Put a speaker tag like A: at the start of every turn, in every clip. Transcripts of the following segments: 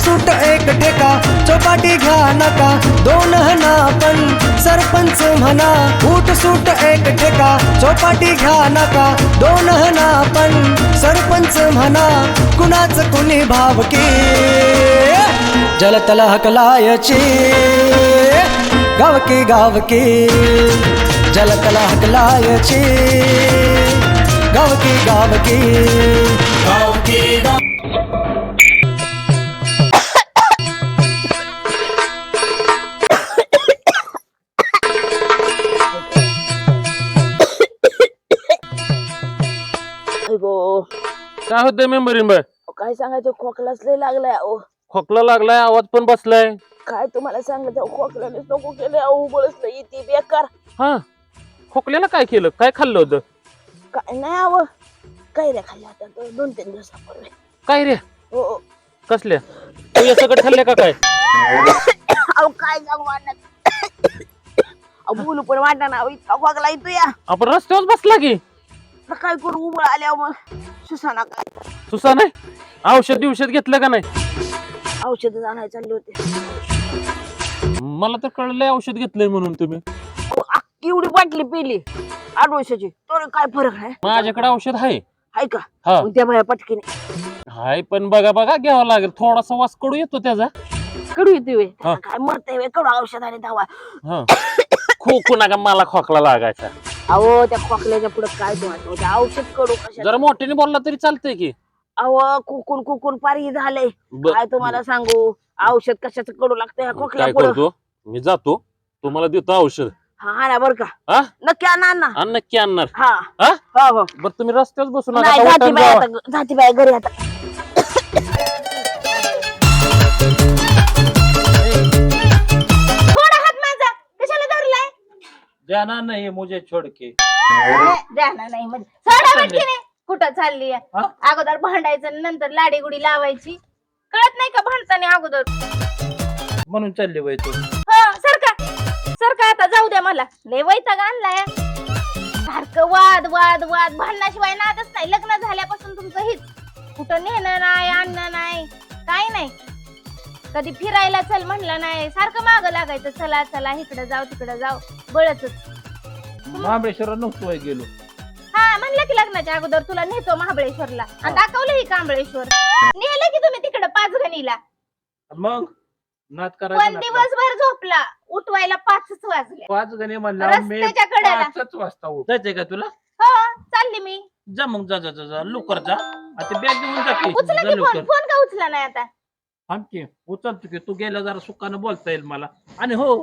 A: सूट एक टेका चौपाटी घ्या नका. दोन हना पण सरपंच म्हणा फूट सूट एक टेका चौपाटी घ्या नका. दोन हना पण सरपंच म्हणा कुणाच कुणी भावकी? जलतल हकलायची गावकी गावकी. जलतल हकलायची गावकी गावकी.
B: गाव
C: काय होतंय मेंबरीन बाय
B: काय सांगायचं? खोकलाच लय लागलाय अहो.
C: खोकला लागलाय आवाज पण बसलाय.
B: काय तुम्हाला सांगायचं? खोकल्याने नको केले. अहो बळच इथे बेकार.
C: हा? खोकल्याला काय केलं? काय खाल्लं होतं?
B: काय नाही अहो. काय रे खाल्ल्या आता दोन- दोन तीन दिवसापूर्वी
C: काय रे
B: हो. हो.
C: कसल्या? तू या सगळं खाल्ले का काय?
B: अहो काय सांगू वाटत अहो बोलू पण वाटणार ना अहो, इतका खोकला येतो या.
C: आपण रस्त्यावर बसला की.
B: आता काय करू? उभं आल्या मग सुसाना काय?
C: सुसा नाही औषध औषध घेतलं का नाही?
B: औषध आणायला चालले होते.
C: मला तर कळलंय औषध घेतलंय म्हणून तुम्ही.
B: अहो, अख्खी एवढी बाटली पिली. आठ वर्षाची. तर काय फरक आहे?
C: माझ्याकडे औषध आहे.
B: हाय का?
C: हा.
B: मग त्या बाया पटकीने.
C: हाय पण बघा बघा घ्यावं लागेल. थोडासा वास कडू येतो त्याचा.
B: कडू येते वे
C: हा.
B: काय मरते वे कडू औषध आणि धावा
C: हा. खोकू नका मला खोकला लागायचा.
B: अहो त्या खोकल्याच्या पुढे काय तुम्हाला ते औषध कडू कशा
C: जरा मोठ्याने बोलला तरी चालतंय की.
B: अहो कुकून कुकून पारी झालंय.
C: ब-
B: काय तुम्हाला सांगू? औषध कशाचं कडू लागतंय ह्या खोकल्या
C: काय
B: पुढं?
C: करतो? मी जातो. तुम्हाला देतो औषध.
B: हा आणा बर का.
C: हा?
B: नक्की आणा आणा.
C: आणि नक्की आणणार.
B: हा.
C: हा?
B: हो हो.
C: बरं तुम्ही रस्त्यावर बसू नका
B: नाही
C: आता
B: जाती
C: उठान
B: बाय
C: जावा.
B: आता जाती बाय घरी आता.
D: जाना नहीं मुझे छोड़ के.
E: जाणार नाही म्हणजे. सोडा कुठं चालली
D: हा?
E: अगोदर भांडायचं नंतर लाडी गुडी लावायची. कळत नाही का भांडताना अगोदर?
D: म्हणून चालली बाई तू.
E: हो सरका. सरका आता जाऊ द्या मला. लय वैताग आणलाय. सारखं वाद वाद वाद. भांडणाशिवाय नादच नाही. लग्न झाल्यापासून तुमचं हित. कुठं नेणं नाही आणणं नाही. काय नाही. कधी फिरायला चल म्हणलं नाही. सारखं माग लागायचं. चला चला इकडे जाऊ तिकडे जाऊ. बळच
D: महाबळेश्वरला नव्हतो गेलो.
E: हा म्हणलं की लग्नाच्या अगोदर तुला नेतो महाबळेश्वरला. आणि दाखवलं ही कांबळेश्वर. नेलं की तुम्ही तिकडे पाच गणीला
D: मग नात
E: पण
D: करायचं
E: दिवसभर झोपला. उठवायला पाचच वाजले.
D: पाच गणे म्हणल्यावर मी
E: रस्त्याच्या कडेला.
D: पाचच वाजता उठ. जायचंय का तुला?
E: हो चालली मी.
D: जा मग जा जा जा जा. लवकर जा. आता बॅग घेऊन जा की.
E: उचला
D: जा
E: की फोन.
D: लवकर.
E: फोन का उचला नाही आता?
D: थांब की. उचलतो की. तू गेला जरा सुखानं बोलता येईल मला. आणि हो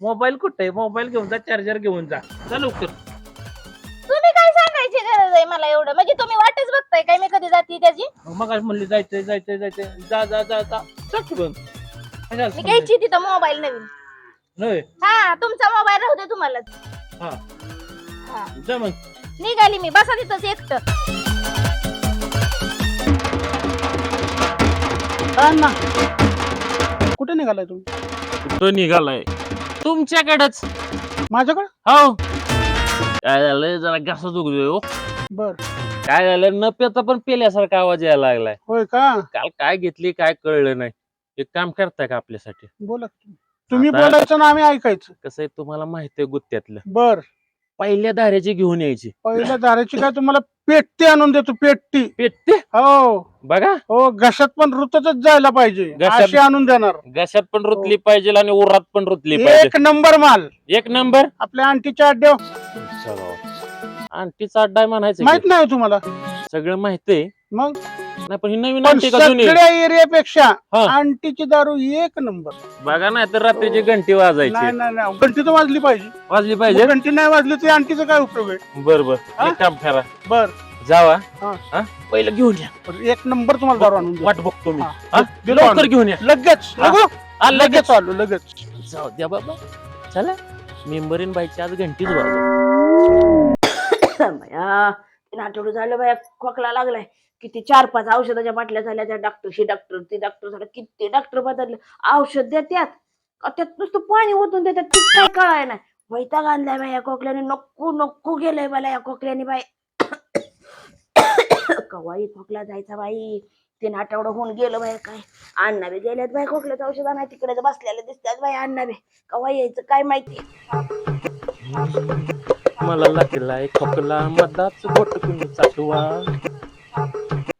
D: मोबाईल कुठे? आहे मोबाईल घेऊन जा चार्जर घेऊन जा. जा लवकर.
E: तुम्ही काय सांगायची गरज आहे मला एवढं? म्हणजे तुम्ही वाटच बघताय काय मी कधी जाते त्याची?
D: मग म्हणली जायचंय जायचंय जायचंय. जा जा जा जा. जा की मग काय झालं
E: मी घ्यायची तिथं मोबाईल नवीन.
D: नाही
E: हा तुमचा मोबाईल राहू दे तुम्हाला
D: हा.
E: हा.
D: जा मग.
E: निघाली मी. बसा तिथंच एकटं.
F: कुठे निघालाय तुम्ही?
C: तो निघालाय. तुमच्याकडेच.
F: माझ्याकडे?
C: हो. काय झालंय जरा घासा दुखतोय हो.
F: बर.
C: काय झालं? न पेता पण पेल्यासारखा आवाज यायला लागलाय.
F: होय का?
C: काल काय घेतली काय कळलं नाही. एक काम करताय का आपल्यासाठी?
F: बोला. तुम्ही
C: आता-
F: बोलायचं ना आम्ही ऐकायचं.
C: कसं आहे तुम्हाला माहिती आहे गुत्त्यातलं.
F: बर.
C: पहिल्या धाऱ्याची घेऊन यायची.
F: पहिल्या दाराची काय तुम्हाला पेट्टी आणून देतो पेट्टी.
C: पेटते
F: हो.
C: बघा.
F: हो घशात पण रुततच जायला पाहिजे.
C: घशात-
F: अशी आणून देणार.
C: घशात पण रुतली पाहिजे आणि उरात पण रुतली
F: एक
C: पाहिजे
F: नंबर माल.
C: एक नंबर?
F: आपल्या आंटीच्या अड्ड्या
C: आंटीचा अड्डा आहे म्हणायचं
F: माहीत. नाही हो तुम्हाला.
C: सगळं माहितीये
F: मग?
C: नाही पण ही नवीन
F: पण
C: आंटी का जुनी
F: सगळ्या एरियापेक्षा
C: हा.
F: आंटीची दारू एक नंबर
C: बघा नाही तर रात्रीची घंटी वाजायची
F: नाही नाही नाही घंटी तर वाजली पाहिजे
C: वाजली पाहिजे
F: घंटी नाही वाजली तर आंटीचा काय उपयोग आहे
C: बर बर
F: हा?
C: एक काम करा
F: बर
C: जावा
F: हा.
C: हा? पहिलं घेऊन या
F: पण एक नंबर तुम्हाला दारू आणून देतो.
C: वाट बघतो मी
F: हा.
C: हा?
F: दिलो
C: लवकर
F: आणून.
C: घेऊन या
F: लगेच
C: हा.
F: लगो?
C: लगेच
F: लगेच आलो लगेच
C: जाऊ द्या बाबा चला मेंबरीन बाईची आज घंटीच वाजव
B: बाया तीन आठवडे झालं बाया खोकला लागलाय किती चार पाच औषधाच्या बाटल्या झाल्या त्या डॉक्टरशी डॉक्टर ते डॉक्टर झालं किती डॉक्टर बदलले. औषध देत्यात. त्यात नुसतं पाणी ओतून देतात ते काय कळाय नाही. वैताग आणलाय बाया खोकल्याने नक्कू नक्कू गेलंय मला या खोकल्याने बाई. कवाई खोकला जायचा बाई. तीन आठवडं होऊन गेलं बाय काय. अण्णा बी गेल्यात बाय खोकल्याचं औषध नाही तिकडे तर बसलेले दिसतात बाय अण्णा बी. कवा यायचं काय माहिती?
C: मला लागलाय खोकला मधाच बोट कुणी चाटवा.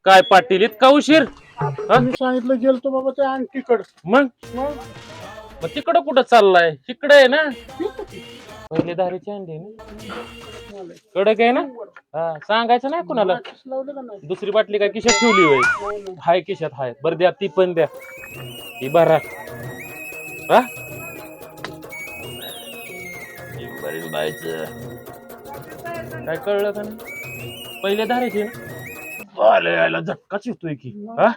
C: काय पाटील इतका उशीर? हा?
F: मी सांगितलं गेलतो बाबा त्या अंगठीकड.
C: मग? मग? तिकडं कुठं चाललाय? तिकडे आहे ना? पहिले दारीची अंडी आहे ना? कडक आहे ना? हा सांगायचं नाही कुणाला?
F: लावलं का नाही?
C: दुसरी बाटली काय किशात ठेवली होय? हाय किशात हाय. बर द्या ती पण द्या. ती बरा हा? ती बरीच बायचं. काय कळलं का नाही? पहिले धारायचे ना आले यायला झटकाच येतोय की. हा?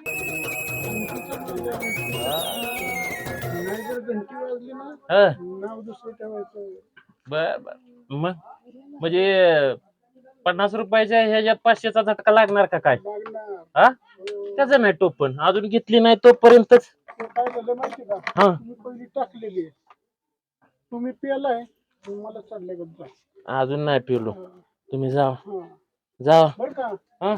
F: नाही जर घंटी वाजली ना
C: हा.
F: नाव दुसरं ठेवायचं
C: बर बर. मग? म्हणजे पन्नास रुपयाच्या ह्याच्यात पाचशेचा झटका लागणार का काय?
F: लागणार
C: हा? त्याच नाही टोपण. अजून घेतली नाही तोपर्यंतच.
F: ते काय झालं माहिती का
C: हा.
F: तुम्ही पहिली टाकलेली आहे तुम्ही पेलाय मला चाललंय गप्पा
C: अजून नाही पिलो. तुम्ही जा
F: हा
C: जा
F: बर का?
C: हा?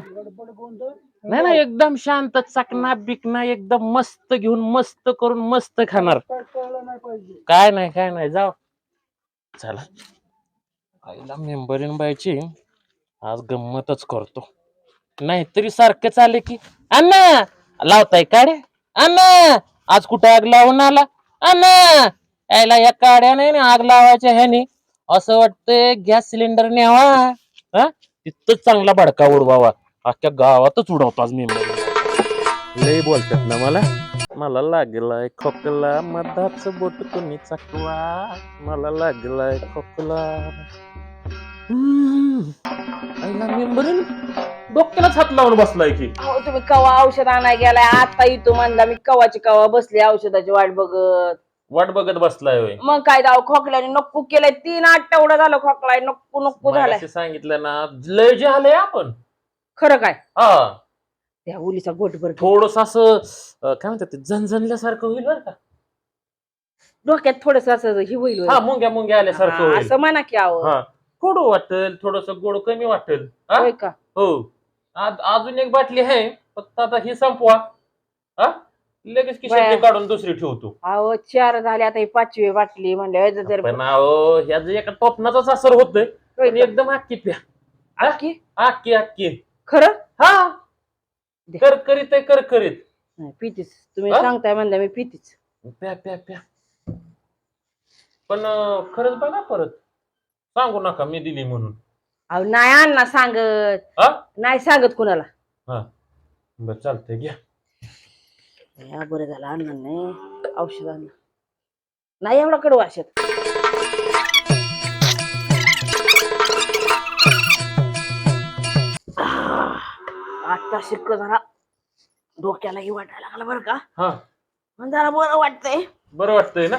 C: नाही नाही एकदम शांत चकना बिकना एकदम मस्त घेऊन मस्त करून मस्त खाणार.
F: काय नाही
C: काय नाही जाव. चला. आईला मेंबरीन बायची आज गंमतच करतो. नाहीतरी सारखं चाले की अण्णा लावताय काड्या? अण्णा आज कुठं आग लावून आला? अण्णा यायला या काड्या नाही ना आग लावायच्या ह्यानी. असं वाटतंय गॅस सिलेंडर न्यावा. हा? तिथंच चांगला भडका उडवावा. अख्ख्या गावातच उडवतो आज मेंबर लय बोलतात ना मला. मला लागलाय खोकला मधाच बोट कोणी चाकवा. मला लागलाय खोकला. मेंबरीन डोक्यालाच हात लावून बसलाय की.
B: अहो तुम्ही कवा औषध आणाय गेलाय? आता येतो म्हणला मी कवाची कवा बसली औषधाची वाट बघत.
C: वाट बघत बसलाय होय.
B: मग काय दाव खोकल्याने नको केलंय. तीन आठवडा झालं खोकलाय नको नको झालाय.
C: मगाशी सांगितलं ना लय जे आलंय आपण.
B: खरं काय?
C: हा.
B: त्या उलीचा गोटभर
C: थोडस असं अं, काय म्हणतात ते झणझणल्यासारखं होईल बरं का?
B: डोक्यात थोडस असं ही होईल होईल.
C: हा मुंग्या मुंग्या आल्यासारखं
B: हा,
C: होईल.
B: असं म्हणा की आहो
C: हा. थोडं वाटेल थोडस गोड कमी वाटेल. हा?
B: होय का?
C: हो. आज अजून एक बाटली आहे फक्त आता ही संपवा. हा? लगेच. खिशातली काढून दुसरी ठेवतो.
B: अहो चार झाले आता ही पाचवी बाटली म्हणल्या जर
C: पण अहो ह्याचं एका टोपणाचाच असर होतोय पण एकदम आक्की प्या
B: की
C: आक्की आक्की
B: खरं?
C: हा. करकरीत आहे करकरीत.
B: नाही पितीच. तुम्ही
C: हा?
B: सांगताय म्हणलं मी पितीच.
C: प्या प्या प्या. पण अं, खरंच बघा परत. सांगू नका मी दिली म्हणून.
B: अहो नाही अण्णा सांगत.
C: हा?
B: नाही सांगत कुणाला.
C: हा. बर चालतंय घ्या.
B: या बरं झालं अण्णा नाही औषध आणलं नाही एवढा कडू वाशत आता शिक्क जरा डोक्यालाही वाटायला लागला बरं का.
C: हा.
B: पण जरा बरं वाटतंय.
C: बरं वाटतंय ना?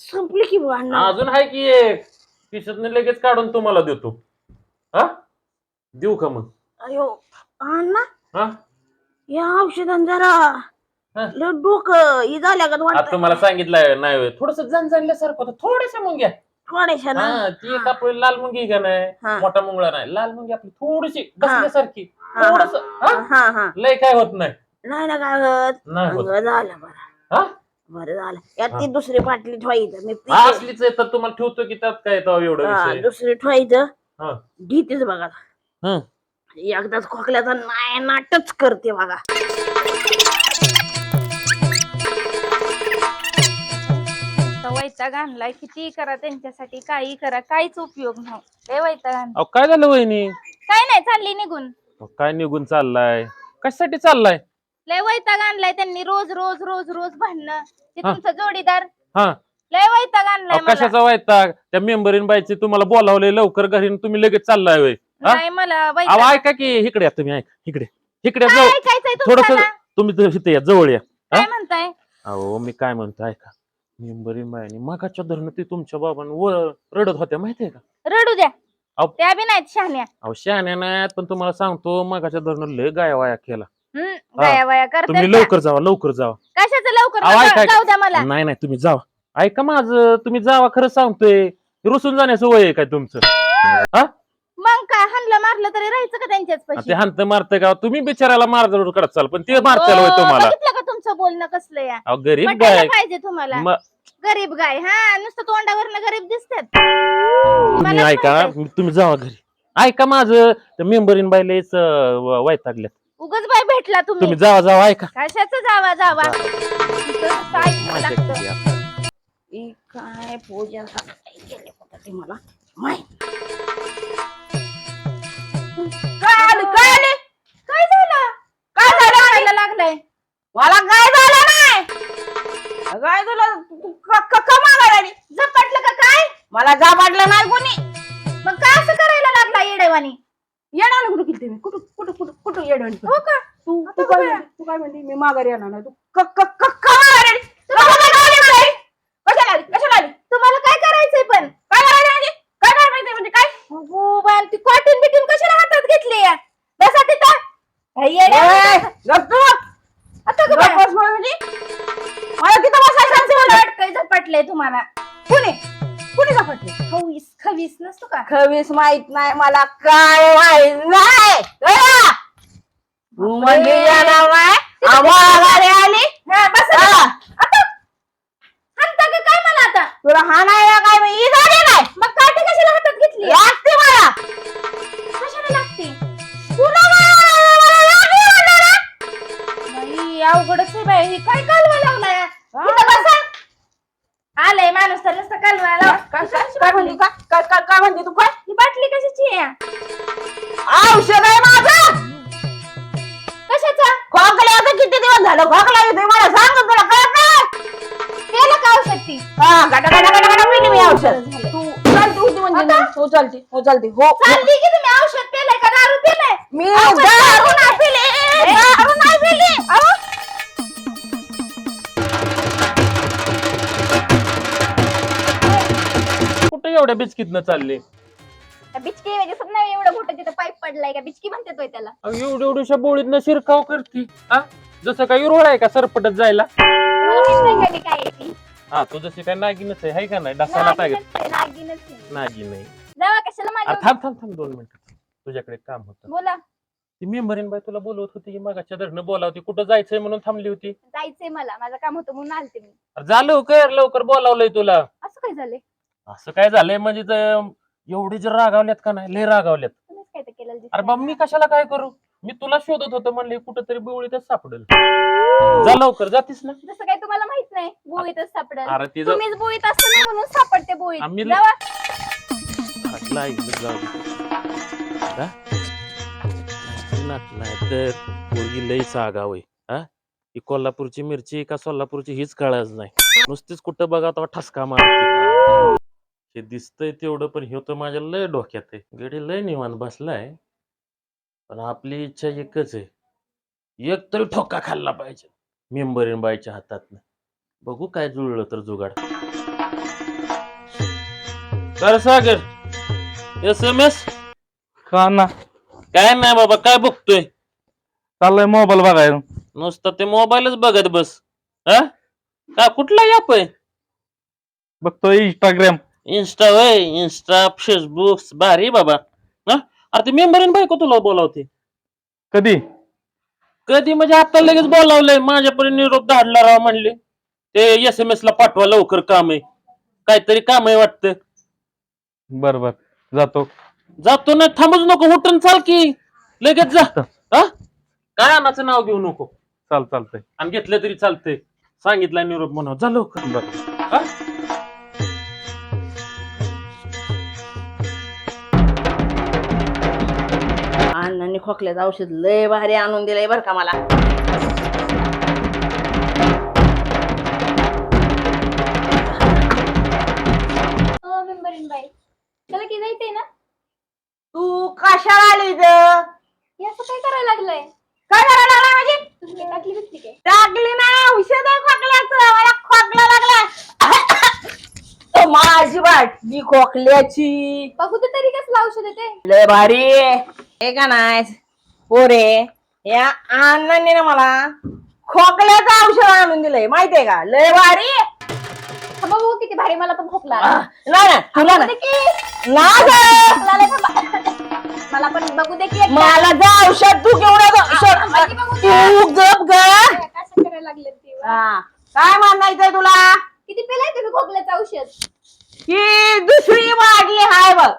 B: संपली की बुवा अण्णा.
C: अजून आहे की एक? खिशातनं लगेच काढून तुम्हाला देतो. हा? देऊ का मग?
B: अयो अण्णा.
C: हा?
B: या औषधान जरा
C: हा.
B: लय डोकं ही झाल्या का
C: आता
B: वाटत
C: तुम्हाला सांगितलंय नाही थोडस जणजणल्यासारखं होतं. थोड्याशा मुंग्या.
B: थोड्याशा ना?
C: हा ती एक आपली लाल मुंगी का नाही. मोठा मुंगळा नाही. लाल मुंगी आपली थोडीशी बसल्यासारखी
B: हा.
C: थोडस
B: हा? हा
C: लय काय होत नाही.
B: नाही ना काय होत?
C: नाही होत.
B: बरं झालं बरं.
C: हा?
B: बरं झालं. यात ती दुसरी बाटली ठेवायचं. मी
C: हा,
B: पिते.
C: असलीच आहे तर तुम्हाला ठेवतो की त्यात काय एवढं
B: हा,
C: विषय?
B: दुसरी ठेवायचं.
C: हा.
B: घेतेच बघा. एकदाच खोकल्याचा नाय नाटच करते बघा.
G: वैताग आणलाय. किती करा त्यांच्यासाठी काही करा काहीच उपयोग नाही. लय वैताग आणलाय.
C: अहो काय झालं वहिनी?
G: काय नाही चालली निघून.
C: अहो, काय निघून चाललाय? कशासाठी चाललाय?
G: लय वैताग आणलाय त्यांनी रोज रोज रोज रोज भांडणं. ते
C: हा.
G: तुमचा जोडीदार.
C: हा.
G: लय वैताग आणलाय
C: अहो,
G: मला.
C: कशाचा वैताग? त्या मेंबरीन बाईचे तुम्हाला बोलावलंय लवकर घरी आणि तुम्ही लगेच चाललाय हा?
G: नाही मला
C: अहो
G: वैताग
C: ऐका की इकडे या तुम्ही ऐका. इकडे. इकडे
G: काय
C: जाऊ
G: ऐकायचंय
C: थोडस
G: तुम्हाला?
C: तुम्ही तर इथे या जवळ या.
G: काय म्हणताय?
C: अहो मी काय म्हणतो ऐका. मेंबरीन बाईने मगाच्या धरणं ते तुमच्या बाबांना वर रडत होत्या माहितीये का?
G: रडू द्या.
C: अहो.
G: त्या बी नाहीत शहाण्या.
C: अहो शहाण्या नाहीत पण तुम्हाला सांगतो मगाच्या धरणं लय गाया वाया केला
G: हम्म गाया वाया
C: तुम्ही
G: करतात
C: लवकर जावा लवकर जावा.
G: कशाचं लवकर?
C: अहो,
G: जाऊ-
C: ऐका-
G: जाऊ द्या मला.
C: नाही नाही तुम्ही जावा. ऐका माझं तुम्ही जावा खरं सांगतोय. रुसून जाण्याचं वय आहे काय तुमचं?
G: मग काय हाणलं मारलं तरी राहायचं का त्यांच्याच
C: आणि ते हानत मारतं का? तुम्ही बिचाराला मारजोड करत चाल पण ते मारताल होय तुम्हाला.
G: बघितलं का तुमचं बोलणं कसलं या?
C: अहो, गरीब
G: पटायला
C: गाय.
G: पाहिजे तुम्हाला.
C: म-
G: गरीब गाय. हा नुसतं तोंडावरनं गरीब दिसतात.
C: तुम्ही
G: मलाच
C: ऐका
G: माहीत.
C: तुम्ही जावा घरी. ऐका माझं मेंबरीन बायलेच वैतागल्यात.
G: उगाच बाय भेटला तुम्ही.
C: तुम्ही जावा जावा ऐका.
G: कशाचं जावा जावा?
C: मजा
G: लागतं.
B: काय पूजन काय केलं होतं ते मला? माहीत. काय आलं काय आलं?
G: काय झालं?
B: काय झालं
G: लागलंय?
B: मला काय झालं नाही. काय झालं कमागायला
G: झपटलं का काय?
B: मला जा पाडलं नाही कोणी.
G: मग काय असं करायला लागला येडेवानी
B: येणार कुठं केली मी? कुठं कुठं कुठं कुठं येणार
G: हो का?
B: तू काय? तू काय म्हणली मी माघारी येणार नाही. तू क- का?
G: खवीस
B: माहीत नाही मला काय माहीत नाही कळलं? तू म्हणजे येणार नाही माघारी आली.
G: हा बसा
B: हा.
G: आता हाणता का काय मला आता?
B: तुला हा काय मी झाली नाही
G: मग काठी कशाला हातात घेतली?
B: लागते मला.
G: कशाला लागते?
B: तुला मला- मला लागली म्हणलं? ना.
G: बाई अवघडच आहे बाई. हे काय कालवा लावलाय? इथं बसा. आलंय माणूस तर नुसतं कालवा लाव.
B: काय काय म्हणली? का काय काय काय म्हणली तू? काय?
G: ही बाटली कशाची आहे?
B: औषध आहे माझं!
G: कशाचा?
B: खोकल्याचं किती दिवस झालं? खोकला येतोय मला सांग तुला कळत नाही
G: केलं का औषध ती?
B: हा गटा गटा गटा गटा पिली मी औषध.
G: झालं.
B: तू चालते होती म्हणजे
G: आता?
B: हो चालते हो चालते हो.
G: चालली की तुम्ही औषध पेलंय का दारू पेलंय?
B: मी
G: औषध
B: दारू. नाही पिली. दारू नाही पिली. अहो.
C: एवढ्या बिस्किटनं चालले?
G: बिचकी म्हणजे समजा एवढं मोठं तिथं पाईप पडलाय का? बिचकी म्हणते तो त्याला.
C: अहो, एवढ्या एवढ्याशा बोळीतनं शिरकाव करते. हा? जसं काही रोळ आहे का सरपटत जायला?
G: नाही का काय आहे ती.
C: हा तू जशी काय नागिनच आहे हाय का नाही? पाहिजे
G: नागिनच आहे, नागिनच आहे.
C: नागिन नाही.
G: जावा कशाला माझ्या
C: थांब थांब थांब दोन मिनिटं तुझ्याकडे काम होतं.
G: बोला.
C: ती मेंबरीन बाई तुला बोलवत होती की मागाच्या धरणं बोलावती. कुठं जायचंय म्हणून थांबली होती?
G: जायचंय मला माझं काम होतं म्हणून आलते मी.
C: अरे जा लवकर लवकर बोलावलंय तुला.
G: असं काय झालंय?
C: असं काय झालंय? म्हणजे तर एवढे जर रागावल्यात का नाही? लय रागावल्यात.
G: तुम्हीच काय तर केलं दिसतंय?
C: अरे बाबा
G: मला.
C: मी कशाला काय करू? मी तुला शोधत होतो म्हणले कुठंतरी बिवळीतच सापडेल. जा लवकर जातीस ना.
G: जसं काय तुम्हाला माहीत नाही सापडेल.
C: अरे
G: तुम्हीच असताना म्हणून सापडते
C: आम्ही-
G: जावा.
C: जाऊ दे. हा? तर पोरगी लईच आगाव आहे. हा? ही कोल्हापूरची मिरची का सोलापूरची हीच कळायच नाही. नुसतीच कुठं बघा तेव्हा ठसका मारते. दिसतंय तेवढं पण हे तर माझ्या लय डोक्यात आहे. गडी लय निवांत बसलाय. पण आपली इच्छा एकच आहे. एक तरी ठोका खाल्ला पाहिजे. मेंबरीन बाईच्या हातात बघू काय जुळलं तर जुगाड. कर सागर. S M S?
H: का ना?
C: काय नाही बाबा काय बघतोय?
H: चाललंय मोबाईल बघायला.
C: नुसतं ते मोबाईलच बघत बस. हा का कुठला ऍप आहे?
H: बघतोय इंस्टाग्राम
C: इन्स्टा वय इन्स्टा फेसबुक भारी बाबा. हा? अरे ते मेंबरीन बायको तुला बोलावते.
H: कधी?
C: कधी? म्हणजे आता लगेच बोलावलंय. माझ्यापर्यंत निरोप धाडला राव म्हणले. ते एस एम एस ला पाठवा लवकर काम आहे. काहीतरी काम आहे वाटतं.
H: बर बर. जातो.
C: जातो ना थांबच नको उठून चाल की. लगेच जा. हा? काय आणाचं नाव घेऊ नको.
H: चाल चालतंय.
C: आणि घेतलं तरी चालतंय. सांगितलं निरोप म्हणा जा लवकर.
H: बर.
C: हा?
B: अण्णांनी खोकल्याचं औषध लय भारी आणून दिलंय बरं का मला.
G: हो मेंबरीन बाई. चला की जायचंय ना?
B: तू कशाला आली इथं?
G: हे असं काय करायला लागलंय?
B: काय करायला लागला म्हणजे?
G: काय टाकली बिकली काय?
B: टाकली नाही औषध आहे खोकल्याचं. मला खोकला लागला माझी बाटली खोकल्याची.
G: बघू तर तरी कसलं औषध आहे ते.
B: लय भारी. हे का नाही पोरे या अण्णांनी ना मला खोकल्याचं औषध आणून दिलंय माहितीये का लय भारी
G: बघू किती भारी मला पण खोकला आला.
B: आह, नाही नाही तुला
G: बघू
B: नाही
G: दे की.
B: नाही गं.
G: खोकला आलाय, थांबा. मला पण बघू दे की एकदा.
B: मला जा औषध तू केवढं
G: दे.
B: तू गप ग
G: करायला लागले ते
B: हा. काय मानायचंय तुला
G: किती पेलाय तुम्ही खोकल्याचं औषध
B: ही दुसरी वाढली हाय बघ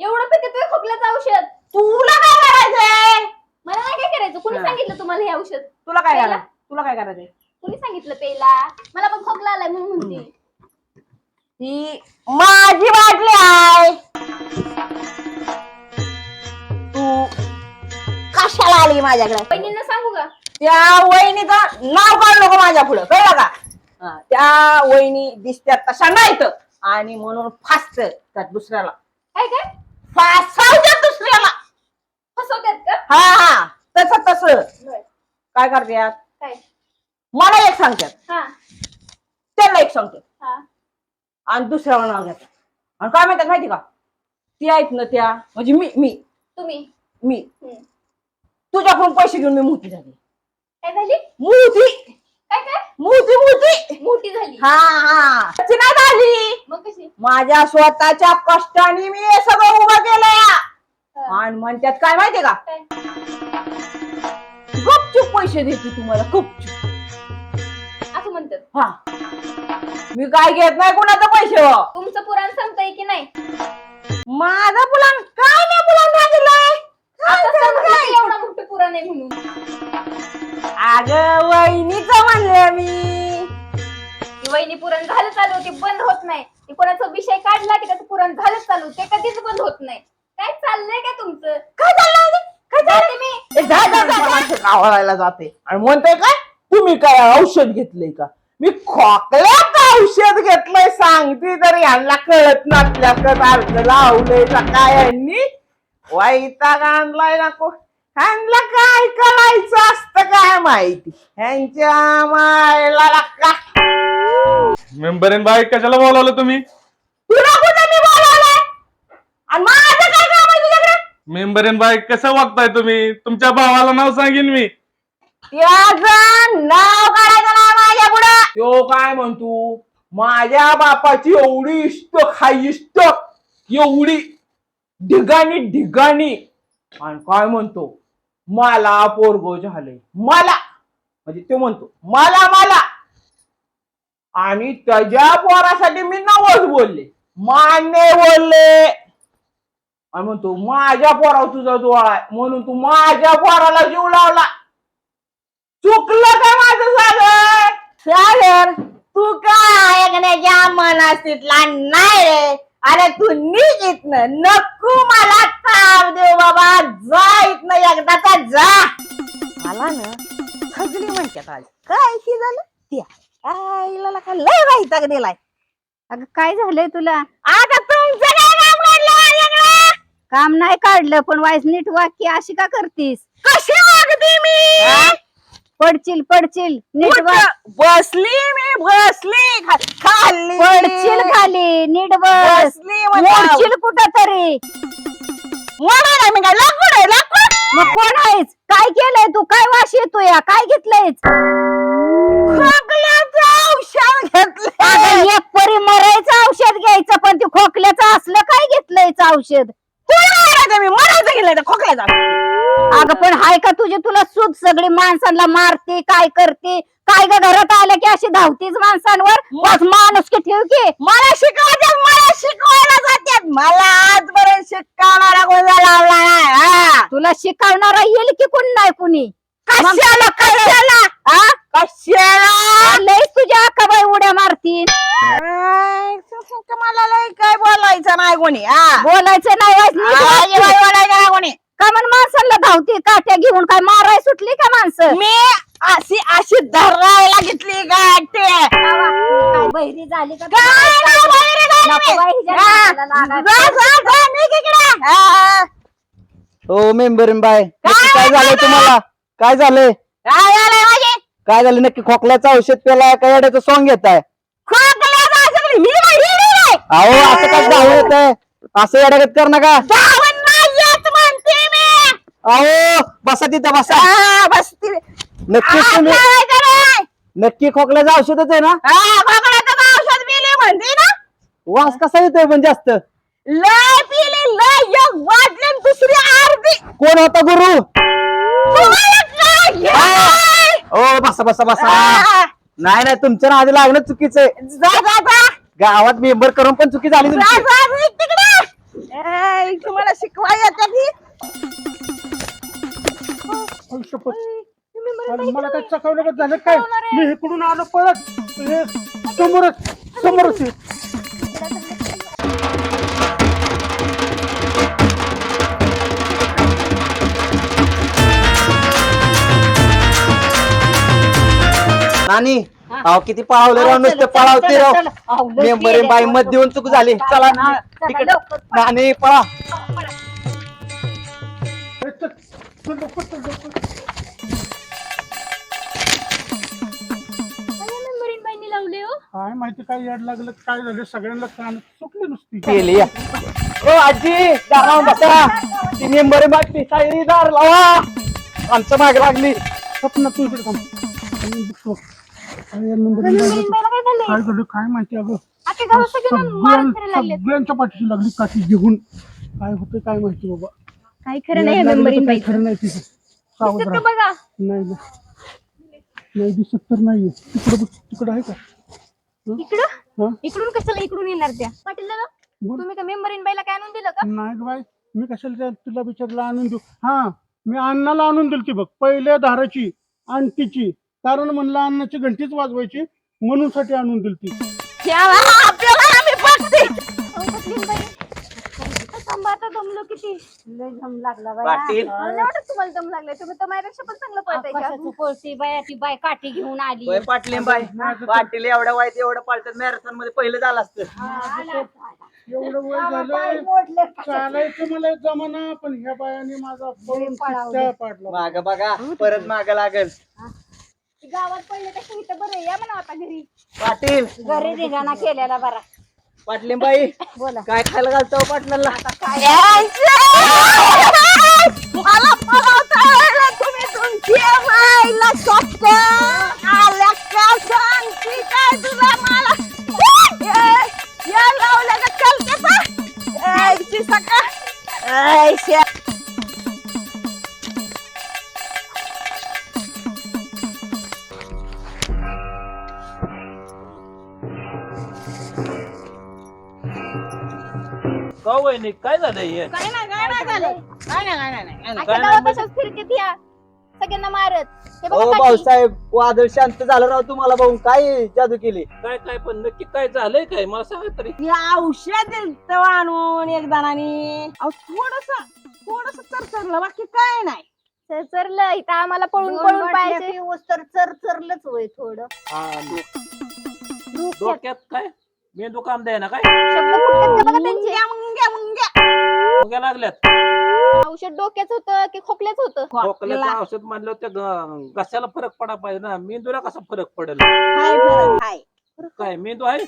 G: एवढं पिते तुम्ही खोकल्याचं औषध
B: तुला काय करायचंय?
G: मला नाही काय करायचं? कुणी
B: हा.
G: सांगितलं तुम्हाला हे औषध?
B: तुला काय? करायचं तुला काय करायचंय?
G: कुणी सांगितलं पेला मला पण खोकला आलाय म्हणून म्हणते.
B: ही माझी बाटली आहे. तू कशाला आली माझ्याकडे?
G: बहिणींना सांगू का?
B: त्या वहिनीचं नाव काढ नको माझ्या पुढं कळलं का? हा, त्या वहिनी दिसत्यात तशा नाहीत. आणि म्हणून फास्ट त्यात दुसऱ्याला.
G: काय काय?
B: फासावत्यात दुसऱ्याला.
G: फसवतात का?
B: हा हा. तस तस.
G: बरं.
B: काय करत्यात
G: काय?
B: मला एक सांगतात.
G: हा.
B: त्याला एक सांगतात.
G: हा.
B: आणि दुसऱ्याला नाव घेतात. आणि काय म्हणतात माहिती का? ती आहेत ना त्या. म्हणजे मी मी.
G: तुम्ही?
B: मी.
G: हम्म.
B: तुझ्याकडून पैसे घेऊन मी मोठी झाली.
G: काय झाली?
B: मोठी.
G: काय काय?
B: मोठी मोठी.
G: मोठी झाली.
B: हा हा. ती नाही झाली.
G: मग कशी?
B: माझ्या स्वतःच्या कष्टाने मी हे सगळं उभं केलंय
G: हा.
B: आणि म्हणतात काय माहितीये का?
G: काय
B: गुपचूप पैसे देते तुम्हाला गुपचूप.
G: असं म्हणतात.
B: हा. मी काय घेत नाही कोणाचे पैसे हो.
G: तुमचं पुराण सांगताय की नाही?
B: माझा पुलान काय नाही पुलान सांगितलंय?
G: आता एवढा मोठं पुराण आहे म्हणून.
B: अगं वहिनीच म्हणले मी.
G: ती वहिनी पुरण झालं चालू ते बंद होत नाही. ती कोणाचा विषय काढला की त्याचं पुरण झालं चालू ते कधीच बंद होत नाही. काय चाललंय काय तुमचं?
B: काय चाललंय काय
G: जाते मी.
B: ए, जा, जा, जा, जा. माणसं गावाला जाते. आणि म्हणते काय? तुम्ही काय औषध घेतलंय का? मी खोकल्यात औषध घेतलंय सांगते तर यांना कळत नसल्याचं सारखं लावलंय का काय यांनी वैताग आणलाय ना को ह्यांना काय करायचं असतं काय माहिती? ह्यांच्या मायला का
H: मेंबर बाई कशाला बोलावलं तुम्ही?
B: तुला कुठे मी बोलावलंय? आणि माझं तुझ्याकडे
H: मेंबर बाई कसं वागताय तुम्ही? तुमच्या भावाला नाव सांगेन मी.
B: त्याचं नाव काढायचं नाही माझ्या पुढं. तो काय म्हणतो? माझ्या बापाची एवढी इष्ट खाई इष्ट एवढी ढिगाणी ढिगाणी. आणि काय म्हणतो? मला पोरगो झालंय. मला. म्हणजे तो म्हणतो मला मला. आणि त्याच्या पोरासाठी मी नवस बोलले. मान्य बोलले. आणि म्हणतो माझ्या पोरावर तुझा डोळा आहे. म्हणून तू माझ्या पोराला जीव लावला. चुकलं का माझं सागर? सागर तू काय ऐकण्याच्या मनस्थितला नाही? रे. अरे तू निघ इथनं. नको मला ताप देऊ बाबा. जा इतनं एकदा का जा. मला ना सगळी म्हणतात आज. काय की झालं? त्या आईला का लय वैताग दिलाय
I: अगं काय झालंय तुला?
B: आता तुमचं काय काम काढलं?
I: काम नाही काढलं पण वाईस नीट वाक्य अशी का करतीस?
B: कशी वागते मी?
I: पडचिल पडचिल नीट वाग.
B: कुठं? बसली मी बसली खा- खाल्ली.
I: पडचिल खाली नीट बस.
B: बसली
I: मोडशील कुठं तरी
B: मी काय? लाकूड आहे लाकूड.
I: मग कोण आहेस? काय केलंय तू? काय वास येतो या काय घेतलंयस?
B: खोकल्याचं औषध घेतलं
I: अगं, एक परी मरायचं औषध घ्यायचं पण ते खोकल्याचं असलं काय घेतलंयच औषध?
B: मी मरायचं गेलं तर खोकल्याचा
I: अगं पण हाय का तुझे? तुला सूद सगळी माणसांना मारते काय करते? काय ग घरात आलं की अशी धावतीच माणसांवर? बस माणूस की ठेव की?
B: मला शिकवायचं मला शिकवायला जातात. मला आजपर्यंत शिकवणारा कोणता लावला नाही हा.
I: तुला शिकवणारा येईल की कोण नाही कुणी?
B: कशाला कशाला हा? कशाला
I: लयच तुझ्या अक्काबाई उड्या मारतीन
B: काय, मला लय काय बोलायचं नाही कोणी हा
I: बोलायचं नाही वाईस नीट
B: अजिबात
I: वाग.
B: बोलायचं नाही कोणी
I: का म्हण माणसाला धावती काट्या घेऊन काय माराय सुटली का माणसं
B: मी अशी अशी धरायला घेतली गाठे
I: बहिरी झाली का नको
B: मी.
I: बाई, हिच्या
B: हा.
I: लागायचं.
B: इकडे. हा.
J: मेंबर बाय नक्की काय झालंय तुम्हाला काय झालंय?
B: काय झालंय माझे
J: काय झालं? नक्की खोकल्याचं औषध पेलाय काय येड्याचं सॉंग घेत आहे
B: खोकल्याचं औषध? मी.
J: अहो असं काय धाव येत आहे असं येड्यागत कर नका.
B: धावून नाही येत म्हणते मी.
J: अहो बसा तिथं बसा.
B: हा, बस ती-
J: नक्की
B: हात
J: तुम्ही. नक्की खोकल्याचं औषधच आहे ना?
B: हा, खोकल्याचं औषध पिले म्हणते ना.
J: वास कसा येतोय पण जास्त?
B: लय पिले लय एक आणि दुसरी
I: होती
J: कोण होता गुरु?
I: तुम्हाला?
J: ओ बसा बसा बसा. नाही नाही तुमच्या नादी लागणं चुकीचं आहे.
I: जा जा जा.
J: गावात मेंबर करून पण चुकी झाली
I: जा,
J: तुमची.
I: जा, जा, तिकडे. ए, तुम्हाला शिकवा येते ती.
F: अहो, शपथ. आणि मला काय चकावलं का झालं काय? मी इकडून आलो पळत हे समोरच समोरच आहे.
J: नानी अहो किती पळावलं राव नुसतं पळावते राव. मेंबर बाई मत देऊन चूक झाली. चला ना तिकडे नानी पळा.
F: हे. काय माहिती काय याड लागलं काय झालं सगळ्यांना कान चुकले नुसती.
J: केली ओ आजी दारावर बसा. ती मेंबर बाई पिसाळी दार लावा. आमच्या मागे लागली.
F: सपना तू इकडे थांब. काय झालं? काय माहिती अगं? सगळ्यां- सगळ्यांच्या पाठीशी लागली काठी घेऊन काय होतं काय माहिती बाबा
G: काही खरं नाही मेंबरीन बाई
F: खरं नाही सावध राहा.
G: बघा?
F: नाही नाही. नाही दिसत तर नाहीये. तिकडं बघ तिकडं आहे का? हा?
G: इकडं? इकडून कशाला इकडून येणार त्या? पाटील दादा
F: बोल.
G: तुम्ही का मेंबरीन बाईला काय आणून दिलं का?
F: नाही ग बाई मी कशाला त्या- तुला विचारला आणून देऊ? हा मी अण्णाला आणून दिली ती बघ पहिल्या धाराची अंगठीची कारण म्हणलं अन्नाची घंटीच वाजवायची म्हणून साठी आणून दिली ती.
I: त्याला आपल्याला आम्ही बघते.
G: दमलो किती
I: लय दम लागला
J: पाटील.
G: मला नाही वाटत तुम्हाला दम लागलाय तुम्ही तर माझ्यापेक्षा पण चांगलं पळताय
I: पळती बाया ती बाय काठी घेऊन आली.
J: होय पाटले बाई पाटील एवढ्या वाईट एवढं पाळतात मॅरेथॉनमध्ये पहिलं झालं असतं.
F: एवढं वय झालं चालायचं मला जमाना पण ह्या बायाने माझा पळून पाडला.
J: माग बघा परत माग लागल.
G: गावात पडले कशा इथं बरं. या म्हणा आता घरी.
J: पाटील.
I: घरी धिंगाणा केलेला बरा.
J: पाटले बाई काय खायला घालतो पाटलाला?
I: मला पळवता तुम्ही तुमची बाईला स्वप्न आल्या का सांगती काय तुला मला? ए, या लावल्या का? चालते सकाळ
D: का वहिनी काय झालं हे?
G: काय नाही काय नाही झालं.
I: काय नाही काय नाही
D: काय
G: गावात
D: नाही
G: तशाच फिरकेत या. सगळ्यांना मारत. हे बघा काठी.
J: भाऊसाहेब वादळ शांत झालं राव तुम्हाला भाऊ. काय जादू केली?
D: काय काय पण नक्की काय झालंय काय? मला सांगा तरी.
I: मी औषध दिलतं आणून एक जणांनी थोडस थोडस चरचरलं बाकी काय नाही.
G: चरलं इथं आम्हाला पळून पळून पाहायचे.
I: तर चरचरलंच होय थोडं.
D: डोक्यात. काय? मेंदू काम द्याय ना काय?
G: शब्द फुटतात का बघा त्यांचे?
I: मुंग्या मुंग्या मुंग्या
D: डोक्या लागल्यात.
G: औषध डोक्याच होतं की खोकल्याच होतं?
D: खोकल्याचं औषध म्हणलं त्या ग- घशाला फरक पडा पाहिजे ना? मेंदूला कसा फरक पडेल?
I: हाय फरक हाय.
D: काय मेंदू आहे?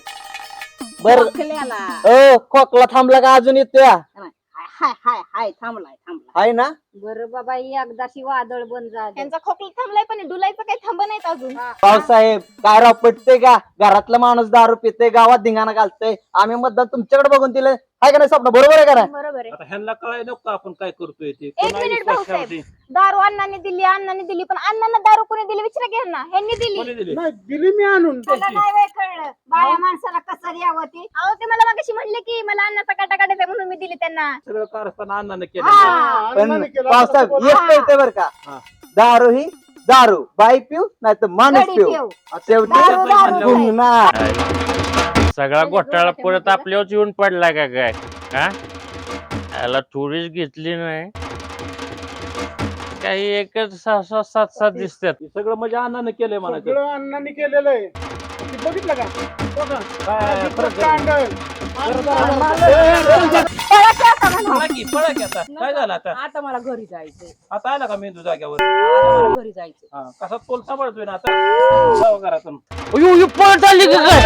J: बर.
I: खोकल्याला.
J: ओ खोकला थांबला का अजून येतोय
I: हाय हाय हाय थांबलाय थांबलाय.
J: आहे ना?
I: बरं बाबा एकदाशी वादळ बंद झालं
G: त्यांचा खोकला थांबलाय पण डुलायचं काही थांब नाहीत अजून.
J: भाऊसाहेब काय राव पटते का? घरातला माणूस दारू पिते गावात धिंगाणा घालतोय. आम्ही मतदान तुमच्याकडे बघून दिलं. आहे का नाही स्वप्न? बरोबर आहे का नाही?
G: बरोबर आहे.
D: आता ह्यांना कळाय नको का आपण काय करतोय ते? कोणाला
G: मिनिट
D: विश्वास
G: भाऊसाहेब
D: ठेवते?
G: दारू अण्णाने दिली अण्णाने दिली पण अण्णांना दारू कोणी दिली? विचारा घ्या ना ह्यांनी दिली.
D: कोणी दिली?
F: नाही दिली मी आणून.
I: मला नाही बाई कळलं. बाया माणसाला कसं द्यावं ती?
G: अहो ते मला मागाशी म्हणले की मला अन्नाचा काटा काढायचा म्हणून मी दिली त्यांना.
D: सगळं कारस्थान अण्णाने केलं.
F: हा,
J: पण एक कळते बर का.
D: हा.
J: दारू ही दारू. बाई पिऊ नाही तर माणूस
I: गडी
J: पिऊ. शेवटी
I: दारू, दारू.
J: गुन्हा
C: सगळा घोटाळा परत आपल्यावर येऊन पडला का काय? हा? याला थोडीच घेतली नाही. काही एकच सहा सहा सात सात दिसतात
D: हे सगळं म्हणजे अण्णाने केलंय म्हणायचं
F: सगळं अण्णांनी केलेलं आहे ते बघितलं का बघा.
D: काय
F: आधीचं
D: फरक
F: कांड.
D: पळा की पळा की आता काय झालं आता
I: आता मला घरी जायचंय
D: आता आला का मेंदू जाग्यावर
I: आता मला घरी जायचंय
D: हा, कसा तोल सांभाळतोय ना आता जाऊ घरातून
C: अयो, अयो, पळत आली का काय